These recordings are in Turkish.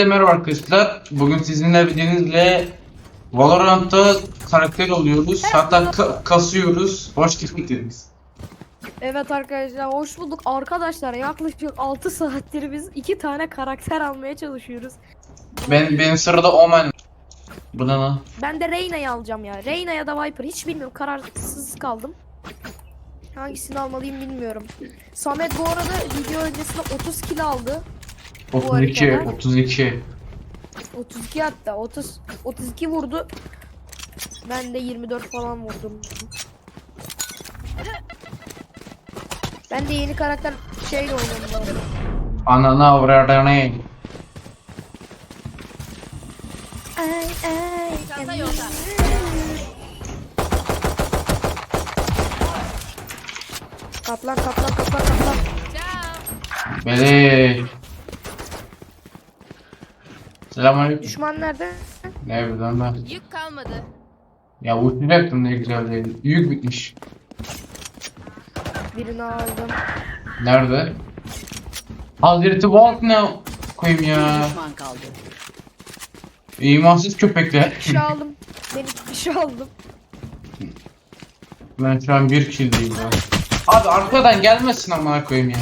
Hepinize merhaba arkadaşlar. Bugün sizinle bildiğinizle Valorant'ta karakter oluyoruz. Hatta ka- kasıyoruz. Hoş geldiniz. Evet arkadaşlar hoş bulduk. Arkadaşlar yaklaşık 6 saattir biz iki tane karakter almaya çalışıyoruz. Ben benim sırada Omen. Bu ne lan? Ben de Reyna'yı alacağım ya. Reyna ya da Viper hiç bilmiyorum kararsız kaldım. Hangisini almalıyım bilmiyorum. Samet bu arada video öncesinde 30 kill aldı. Bu 32, haritada. 32. 32 hatta 30 32 vurdu. Ben de 24 falan vurdum. Ben de yeni karakter şeyle arada. Ananı avradını. Ay ay. Çanta yolda. Kaplan kaplan kaplan kaplan. Ciao. Selamünaleyküm. Düşman nerede? Ne bileyim ben. Yük kalmadı. Ya uçacaktım ne güzel değil. Yük bitmiş. Birini aldım. Nerede? Hazreti Walt ne koyayım ya? düşman kaldı. İmansız köpekler. Bir şey aldım. Ben iki kişi aldım. Ben şu an bir kildeyim ya. Abi arkadan gelmesin amına koyayım ya.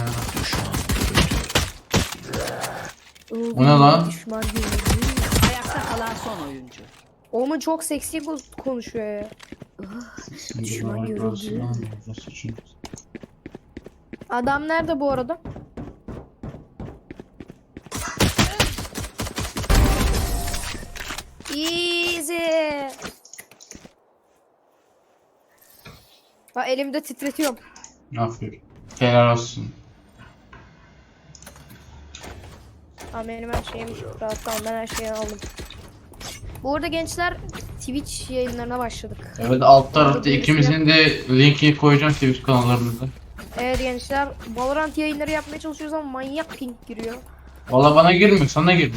O ne lan? Düşman gibi. Ayakta kalan son oyuncu. Oğlum çok seksi ko- konuşuyor ya. Düşman görüldü. Adam nerede bu arada? Easy. Ha elimde titretiyorum. Aferin. Helal olsun. Ha benim her şeyim rahat tamam ben her şeyi aldım. Bu arada gençler Twitch yayınlarına başladık. Evet alt tarafta ikimizin de linkini koyacağım Twitch kanallarımıza. Evet gençler Valorant yayınları yapmaya çalışıyoruz ama manyak ping giriyor. Valla bana girmiyor sana girdi.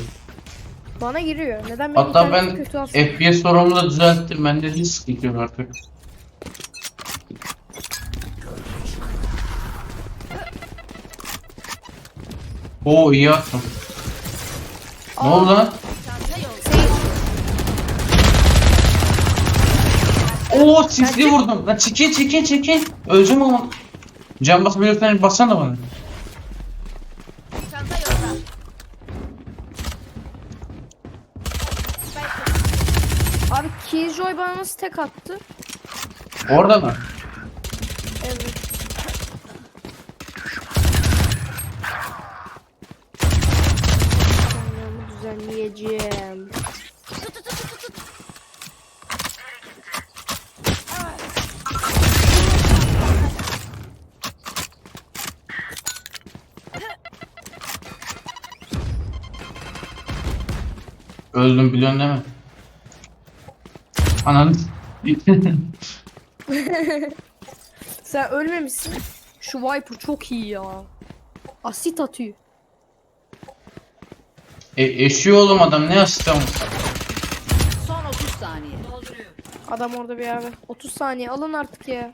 Bana giriyor. Neden benim Hatta ben? FPS sorumumu da düzelttim. Bende hiç sıkıntı yok artık. Oo iyi attım. Ne oldu lan? Oo sisli vurdum. Lan çekil çekil çekil. Öleceğim ama. Can basabiliyorsan bassana bana. Abi Killjoy bana nasıl tek attı? Orada mı? Evet. Düzenleyeceğim. Öldüm biliyorsun değil mi? Ananı. Sen ölmemişsin. Şu Viper çok iyi ya. Asit atıyor. E, eşiyor oğlum adam ne asistan. Son 30 saniye. Adam orada bir yerde. 30 saniye alın artık ya.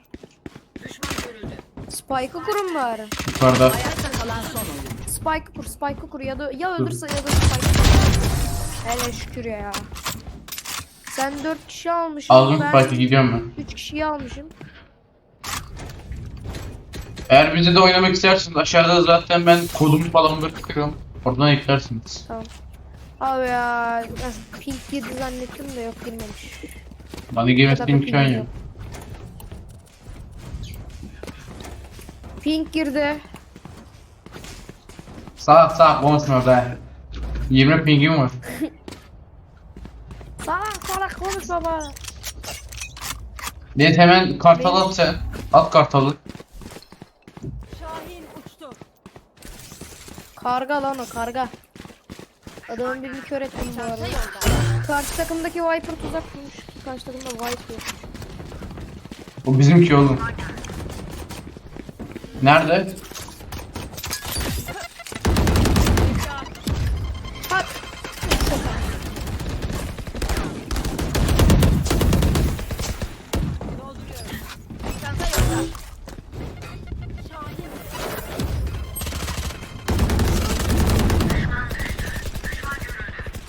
Spike'ı kurun bari. Yukarıda. Ayakta kalan son oyuncu. Spike'ı kur, Spike'ı kur ya da ya ölürse ya da Spike'ı kur. Hele şükür ya. Sen 4 kişi almışsın. Aldım ben spike'ı gidiyorum ben. 3 kişiyi almışım. Eğer bize de oynamak isterseniz aşağıda zaten ben kodumu falan bırakıyorum. Oradan eklersiniz. Tamam. Abi ya pink girdi zannettim de yok girmemiş. Bana girmesi imkan yok. Pink girdi. Sağ sağ konuşma be. 20 pingim var. Salak salak konuş baba. Net hemen kartal at sen. At kartalı. Karga lan o karga. Adamın birini kör ettim bu arada. Karşı takımdaki Viper tuzak kurmuş. Karşı takımda Viper. O bizimki oğlum. Nerede?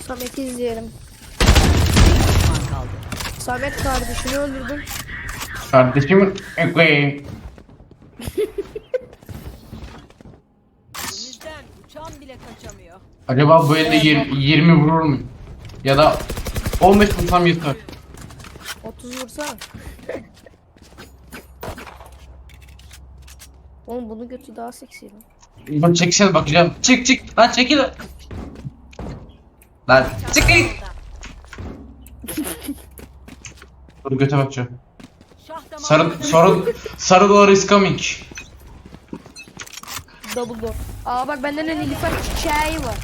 Samet'i izleyelim. Samet kardeşini öldürdüm. Kardeşim ekmeği. Bizden uçan bile kaçamıyor. Acaba bu elde yir- 20 vurur mu? Ya da 15 vursam yeter. 30 vursa. Oğlum bunun götü daha seksi lan. Bak çekişe bakacağım. Çık çık. Lan çekil. Lan çekil. Dur göte bakacağım. Sarı, sarı, sarı dolar is coming. Double door. Aa bak bende ne Nilüfer çiçeği var.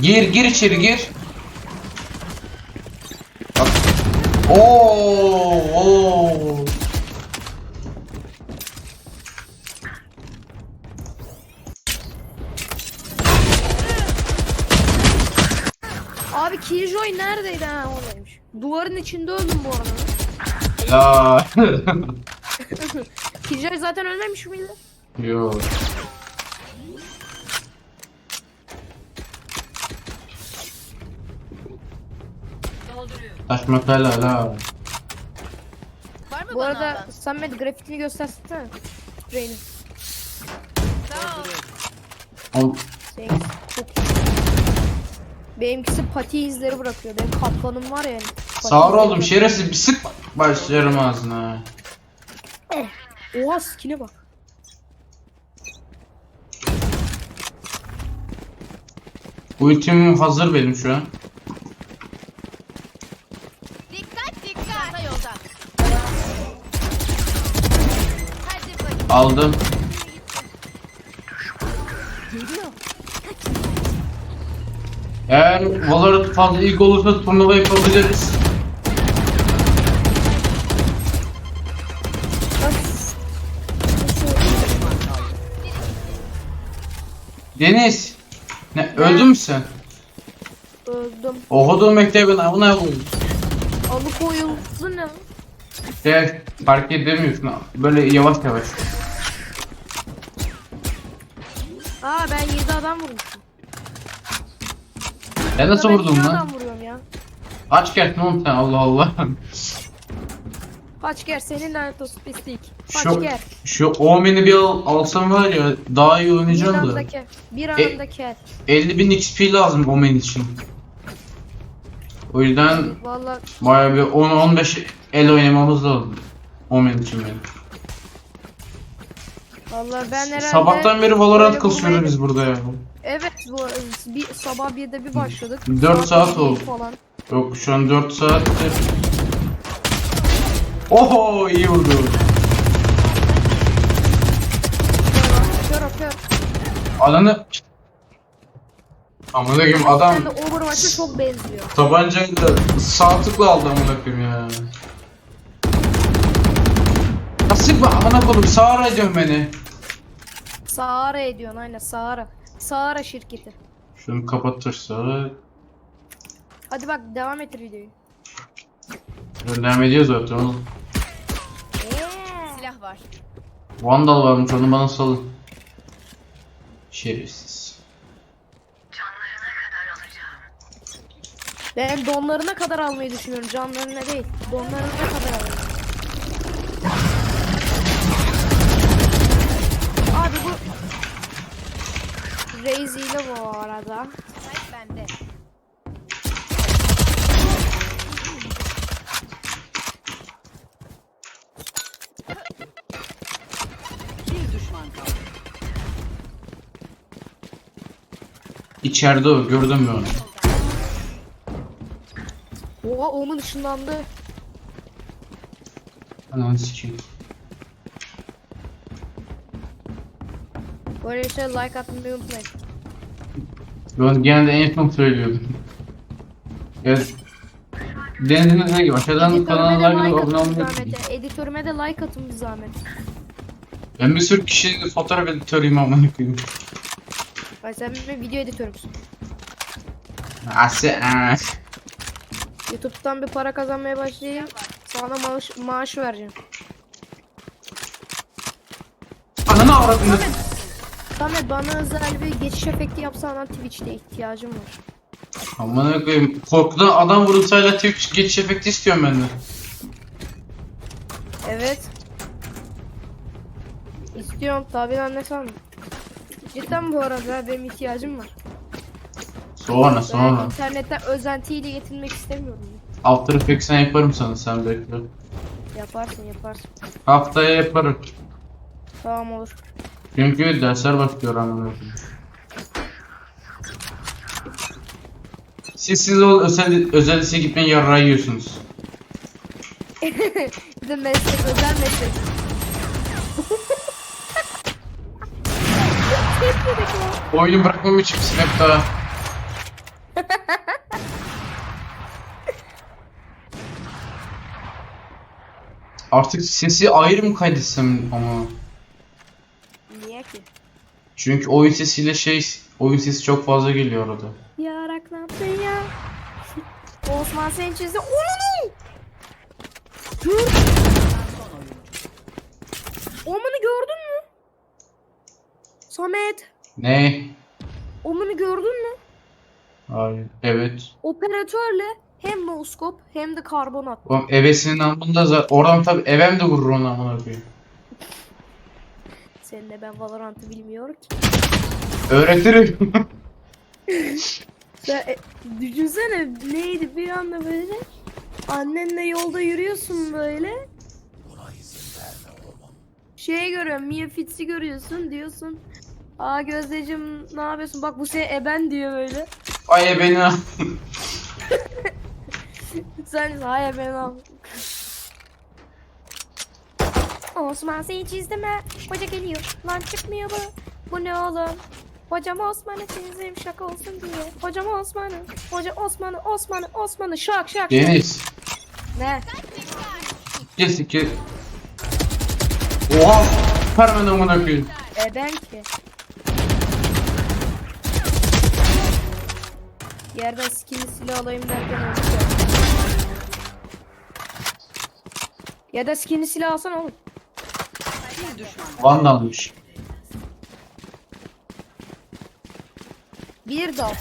Gir gir içeri gir. Bak. Oo, oo. Duvarın içinde öldüm bu arada. Ya. Killjoy zaten ölmemiş miydi? Yo. Taş metal hala. Var mı Bu bana arada alan? Samet grafitini göstersene. Reyni. Tamam. Oğlum, Seninkisi çok iyi. Benimkisi pati izleri bırakıyor. Benim kaplanım var ya. yani. Sağır oldum şerefsiz bir sık başlarım ağzına. Oha skin'e bak. Ultimim hazır benim şu an. Dikkat dikkat. Yolda. Aldım. Eğer Valorant fazla ilk olursa turnuva yapabiliriz. Deniz. Ne öldün mü sen? Öldüm. Okuduğum mektebin avına koydum. Alıkoyuldu ne? lan? İşte fark edemiyorsun. Böyle yavaş yavaş. Aa ben 7 adam vurmuşum. Nasıl Ben vurdun iki lan? adam vuruyorum ya. Aç gelsin oğlum sen Allah Allah. Kaç senin lanet olsun pislik. Kaç Şu, şu Omen'i bir al, alsam var ya daha iyi Bir oynayacağım da. anda ker. Bir anda ker. 50.000 XP lazım Omen için. O yüzden Valla baya bir 10-15 el oynamamız lazım. Omen için yani. valla ben herhalde Sabahtan beri Valorant böyle kasıyoruz biz burada ya. Evet bu bir sabah 1'de bir başladık. Dört saat oldu. Falan. Yok şu an 4 saattir. Oho iyi vurdu. Kör kör. Alanı Amına koyayım adam de Overwatch'a çok benziyor. tabancayla sağ tıkla aldı amına koyayım ya. Nasıl bu amına koyayım sağır ediyorsun beni. Sahara ediyorsun aynen Sahara. Sahara şirketi. Şunu kapatırsa Hadi bak devam et videoyu. devam ediyor zaten oğlum. Silah var. Vandal varmış onu bana salın. Şerefsiz. Ben donlarına kadar almayı düşünüyorum. Canlarına değil. Donlarına kadar alayım. Abi bu Raze ile bu arada. Spike bende. İçeride o gördün mü onu? Oha Omen ışınlandı. Ananı sikeyim. Böyle şey like atmayı unutmayın. Ben genelde en son söylüyordum. Deniz'in ne gibi aşağıdan de like abone olmayı. Editörüme de like atın bir zahmet. Ben bir sürü kişinin fotoğraf editörüyüm amına koyayım. Ay sen bir video editörümsün. Aa. YouTube'dan bir para kazanmaya başlayayım. Sana maaş, maaş vereceğim. avradını. Samet, bana özel bir geçiş efekti yapsan Twitch'te ihtiyacım var. Aman koyayım. Korkudan adam vurulsayla Twitch geçiş efekti istiyorum ben de. Evet. İstiyorum tabi lan ne sandın? Cidden bu arada benim ihtiyacım var. Sonra Ben sonra. internetten özentiyle yetinmek istemiyorum. After Effects'ten yaparım sana sen bekle. Yaparsın yaparsın. Haftaya yaparım. Tamam olur. Çünkü dersler başlıyor amına koyayım. Siz siz ol özel özel lise gitmeyi yarrağı yiyorsunuz. Bir de meslek özel meslek. Oyunu bırakmam için sebep daha. Artık sesi ayrı mı kaydetsem ama? Niye ki? Çünkü oyun sesiyle şey, oyun sesi çok fazla geliyor arada. Yarak ne yaptın ya? Osman seni çizdi. Onu Gördün. Omanı gördün mü? Samet. Ne? Omanı gördün mü? Hayır. Evet. Operatörle hem noskop hem de karbonat. Oğlum evesinin namında zaten oradan tabi evem de vurur onu amına koyayım. Seninle ben Valorant'ı bilmiyor ki. Öğretirim. Ya, e, düşünsene neydi bir anda böyle annenle yolda yürüyorsun böyle. Şey görüyorum Mia Fitz'i görüyorsun diyorsun. Aa Gözdeciğim ne yapıyorsun? Bak bu senin eben diyor böyle. Ay beni al. Sen hayır ben al. Osman seni çizdi mi? Hoca geliyor. Lan çıkmıyor bu. Bu ne oğlum? Hocam Osman'ı çizdim şaka olsun diye. Hocam Osman'ı. Hoca Osman'ı Osman'ı Osman'ı şak şak. şak. Deniz. Ne? Kesin ki. Oha. Ben amına koyayım. Eben ki. Yerden skinli silah alayım derken ya. Ya da skinli silah alsana oğlum. Vandalmış. Bir dal.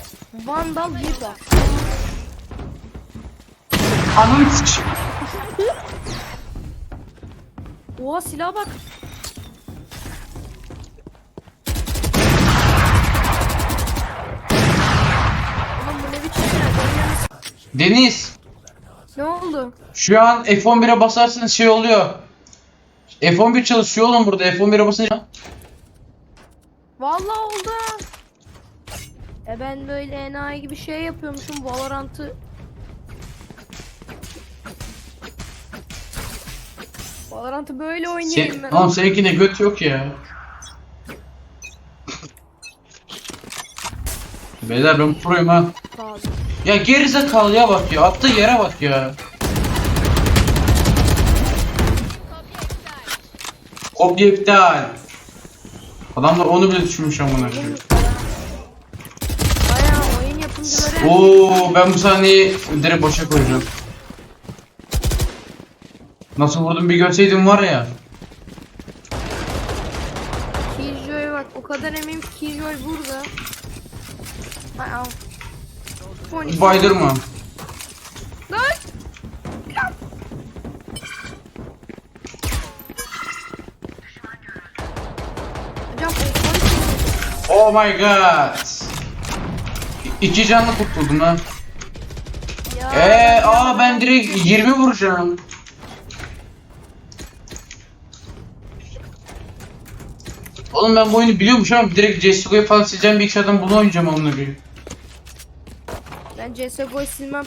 Vandal bir dal. Ananı sıç. Oha silaha bak. Deniz. Ne oldu? Şu an F11'e basarsanız şey oluyor. F11 çalışıyor oğlum burada. F11'e basınca. Vallahi oldu. E ben böyle enayi gibi şey yapıyormuşum Valorant'ı. Valorant'ı böyle oynayayım Sen, ben. oğlum seninkine göt yok ya. Beyler ben proyum ha. Tabii. Ya gerizekalıya bak ya. Attığı yere bak ya. Kopya iptal. Adamlar onu bile düşünmüş amına koyayım. Oo ben bu sahneyi direkt boşa koyacağım. Nasıl vurdum bir görseydim var ya. Killjoy'a bak o kadar eminim ki Killjoy burada. Hay al. Phoenix. Baydırma. Lan! Hocam Oh my god. İki canlı kurtuldum ha. Eee aa ben direkt 20 vuracağım. Oğlum ben bu oyunu biliyormuş ama direkt CSGO'yu falan sileceğim bilgisayardan bunu oynayacağım onunla bir. CSGO'yu silmem.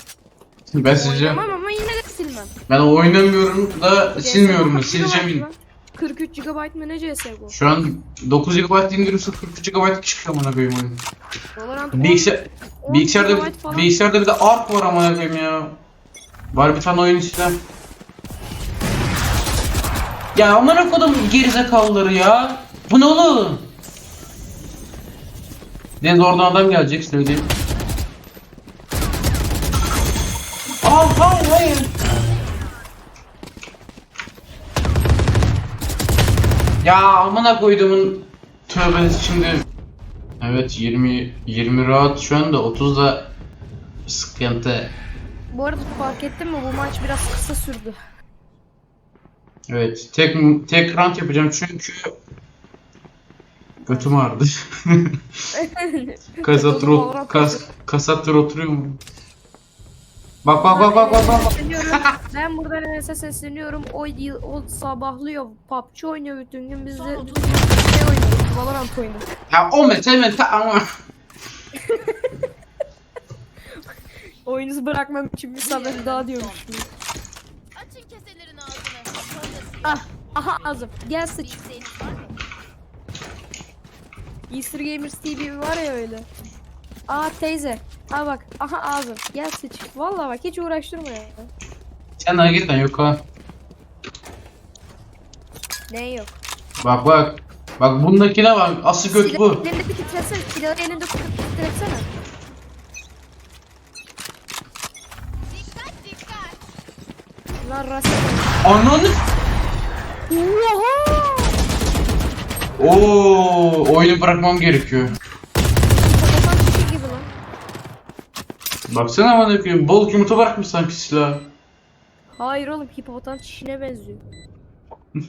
Ben sileceğim. Oynamam ama yine de silmem. Ben oynamıyorum da silmiyorum da CSGO sileceğim kaç yine. GB lan? 43 GB mı ne CSGO? Şu an 9 GB indirirse 43 GB çıkıyor amına koyayım oyun. Valorant 10 Bilgisayar, 10 bilgisayarda, falan. bilgisayarda bir de ARK var amına koyayım ya. Var bir tane oyun işte. Ya amına kodum gerizekalıları ya. Bu ne oğlum? Deniz oradan adam gelecek söyleyeyim. Ya amına koyduğumun tövbe şimdi. Evet 20 20 rahat şu anda 30 da sıkıntı. Bu arada fark ettin mi bu maç biraz kısa sürdü. Evet tek tek round yapacağım çünkü götüm ağrıdı. kasatır kas kasatır oturuyor mu? Bak bak bak bak bak bak. Sesleniyorum. ben buradan Enes'e sesleniyorum. O, yıl- o sabahlıyor. PUBG oynuyor bütün gün. Biz de şey oynuyoruz. Valorant oynuyoruz. Ya o mesele tamam. Oyunuzu bırakmam için bir sabah daha diyormuş. Açın keselerin ağzını. Sonrası Ah, aha ağzım. Gel sıç. isteğiniz var mı? Easter Gamers TV var ya öyle. Aa teyze. Ha bak. Aha ağzım. Gel sıç. Vallahi bak hiç uğraştırma ya. Sen hareketen yok ha. Ne yok. Bak bak. Bak bundakine bak. Asıl göt bu. Silahı elinde titretsene. Silahı elinde titretsene. Dikkat dikkat. Lan rastlama. Ananı. Oha! Oo, oyunu bırakmam gerekiyor. Kafadan bir şey gibi lan. Baksana bana koyayım. Bol yumurta bırakmış sanki silah. Hayır oğlum hipopotam çişine benziyor.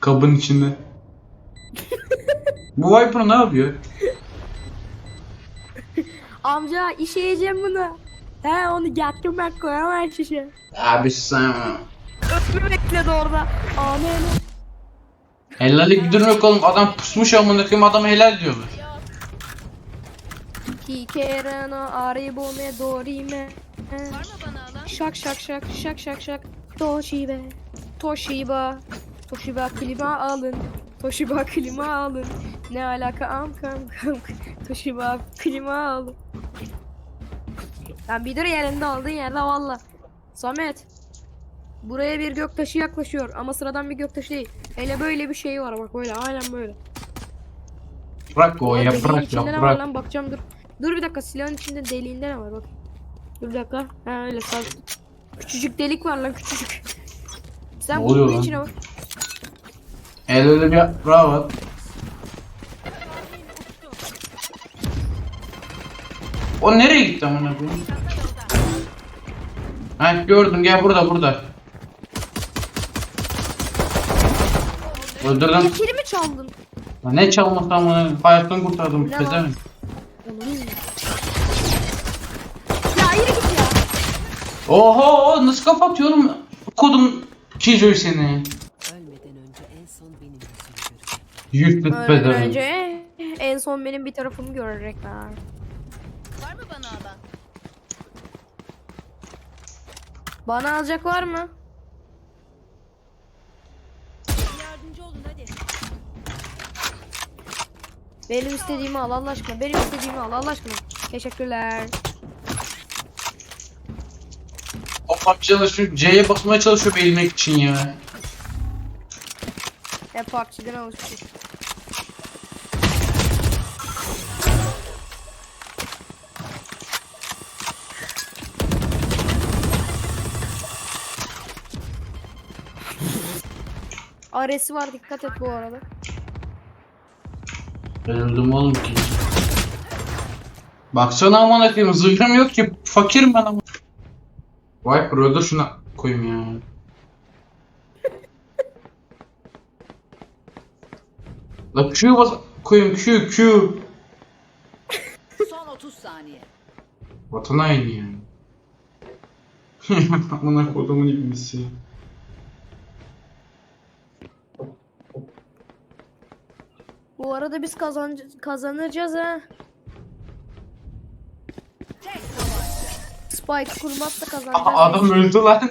Kabın içinde. Bu Viper ne yapıyor? Amca işe yiyeceğim bunu. He onu yaktım ben koyamam şişe. Abi sen. Öpümü bekledi orada. Amen. Helallik bir durum yok oğlum. Adam pusmuş amına koyayım adama helal diyorlar. Kikerana aribome dorime. Şak şak şak şak şak şak. Toshiba. Toshiba. Toshiba klima alın. Toshiba klima alın. Ne alaka am kam kam. Toshiba klima alın. Lan bir dur yerinde aldığın yerde valla. Samet. Buraya bir göktaşı yaklaşıyor ama sıradan bir göktaşı değil. Hele böyle bir şey var bak böyle aynen böyle. Bırak o ya bırak ya bırak. lan bakacağım dur. Dur bir dakika silahın içinde deliğinde ne var bak. Dur bir dakika. Ha öyle sağ. Küçücük delik var lan küçücük. Sen Ne oluyor bunun lan? içine bak. El öyle bir bravo. O nereye gitti amına koyayım? Ha gördüm gel burada burada. Öldürdüm. Tekeri mi çaldın? Lan Ne çalması amına hayattan kurtardım. Pezevenk. Ya yürü git ya. Oho nasıl kapatıyorum kodum Kijoy seni. Ölmeden önce en son benim yüzümü görecek. Öyle pezevenk. önce en son benim bir tarafımı görecekler. Var mı bana alan? Bana alacak var mı? Yardımcı olun hadi. Benim istediğimi al Allah aşkına. Benim istediğimi al Allah aşkına. Teşekkürler. PUBG çalışıyor. C'ye basmaya çalışıyor beğenmek için ya. Hep PUBG'den alışmış. Aresi var dikkat et bu arada. Öldüm oğlum ki. Baksana aman koyayım zırhım yok ki fakirim ben ama. Viper öldür şuna koyayım ya. La Q bas koyayım Q Q. Son 30 saniye. Vatan haini yani. Amına kodumun ibnisi. Bu arada biz kazan kazanacağız ha. Spike kurmazsa kazanacağız. Aa, adam öldü lan.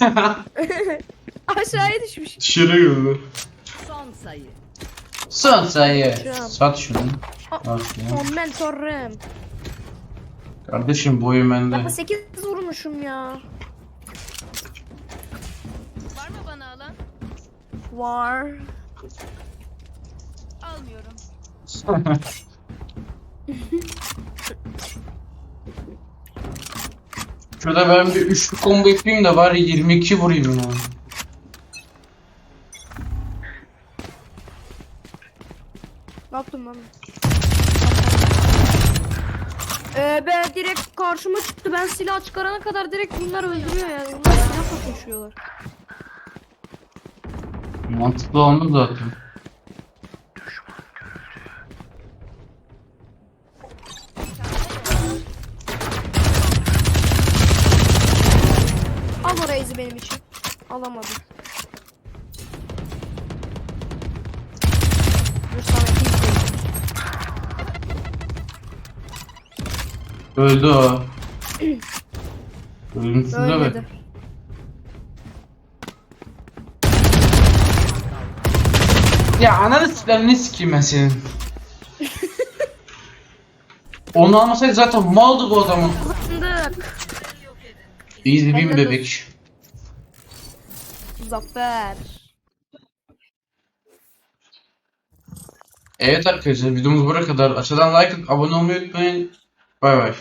Aşağıya düşmüş. Dışarı girdi. Son sayı. Son sayı. Sat şunu. Al şunu. Kardeşim boyu bende. Bak 8 vurmuşum ya. Var mı bana alan? Var. Almıyorum. Şurada ben bir üçlü combo yapayım da bari 22 vurayım ya. lan. Ee, be direkt karşıma çıktı. Ben silah çıkarana kadar direkt bunlar öldürüyor yani. Bunlar silahla koşuyorlar. Mantıklı olmuş zaten. Alamadım. Dur sana Öldü o. Ölümsüz de Ölmedi. Ya ananı siklerini sikeyim ben senin. Onu almasaydı zaten maldı bu adamın. Kazandık. Easy win Helal bebek. Zafer. Evet arkadaşlar videomuz buraya kadar. Aşağıdan like abone olmayı unutmayın. Bay bay.